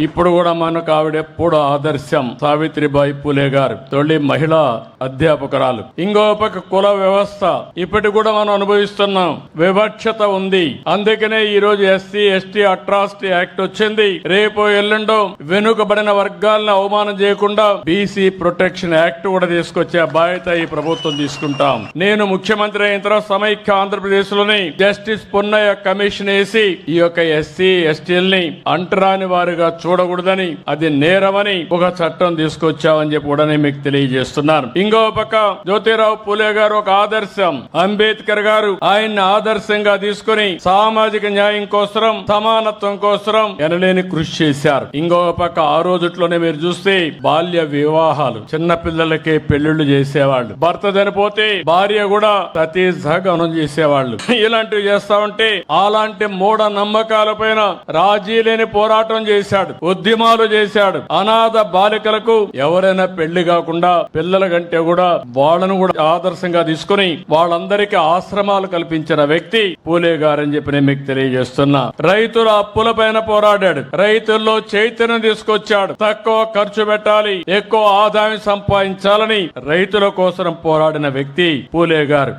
ఇప్పుడు కూడా మనకు ఆవిడ ఎప్పుడు ఆదర్శం. సావిత్రిబాయి పూలే గారు తొలి మహిళా అధ్యాపకురాలు. ఇంకో పక్క కుల వ్యవస్థ. ఇప్పటి కూడా మనం అనుభవిస్తున్నాం. వివక్షత ఉంది. అందుకనే ఈ రోజు ఎస్సీ ఎస్టీ అట్రాసిటీ యాక్ట్ వచ్చింది. రేపు ఎల్లుండో వెనుకబడిన వర్గాలను అవమానం చేయకుండా బీసీ ప్రొటెక్షన్ యాక్ట్ కూడా తీసుకొచ్చే బాధ్యత ఈ ప్రభుత్వం తీసుకుంటాం. నేను ముఖ్యమంత్రి అయిన తర్వాత సమైక్య ఆంధ్రప్రదేశ్లోని జస్టిస్ పొన్నయ్య కమిషన్ వేసి ఈ యొక్క ఎస్సీ ఎస్టీల్ని అంటరాని వారుగా చూడకూడదని అది నేరమని ఒక చట్టం తీసుకొచ్చామని చెప్పి కూడా మీకు తెలియజేస్తున్నాను. ఇంకో పక్క జ్యోతిరావు పూలే గారు ఒక ఆదర్శం. అంబేద్కర్ గారు ఆయన్ని ఆదర్శంగా తీసుకుని సామాజిక న్యాయం కోసం సమానత్వం కోసం ఎనలేని కృషి చేశారు. ఇంకో పక్క ఆ రోజుట్లోనే మీరు చూస్తే బాల్య వివాహాలు. చిన్న పిల్లలకే పెళ్ళిళ్ళు చేసేవాళ్ళు. భర్త చనిపోతే భార్య కూడా ప్రతి సహగమనం చేసేవాళ్ళు. ఇలాంటివి చేస్తా ఉంటే అలాంటి మూఢ నమ్మకాల పైన రాజీ లేని పోరాటం చేశాడు. ఉద్యమాలు చేశాడు. అనాథ బాలికలకు ఎవరైనా పెళ్ళి కాకుండా పిల్లల కంటే కూడా వాళ్ళను కూడా ఆదర్శంగా తీసుకుని వాళ్ళందరికీ ఆశ్రమాలు కల్పించిన వ్యక్తి పూలే గారని చెప్పి నేను మీకు తెలియజేస్తున్నా. రైతుల అప్పుల పైన పోరాడాడు. రైతుల్లో చైతన్యం తీసుకొచ్చాడు. తక్కువ ఖర్చు పెట్టాలి ఎక్కువ ఆదాయం సంపాదించాలని రైతుల కోసం పోరాడిన వ్యక్తి పూలే గారు.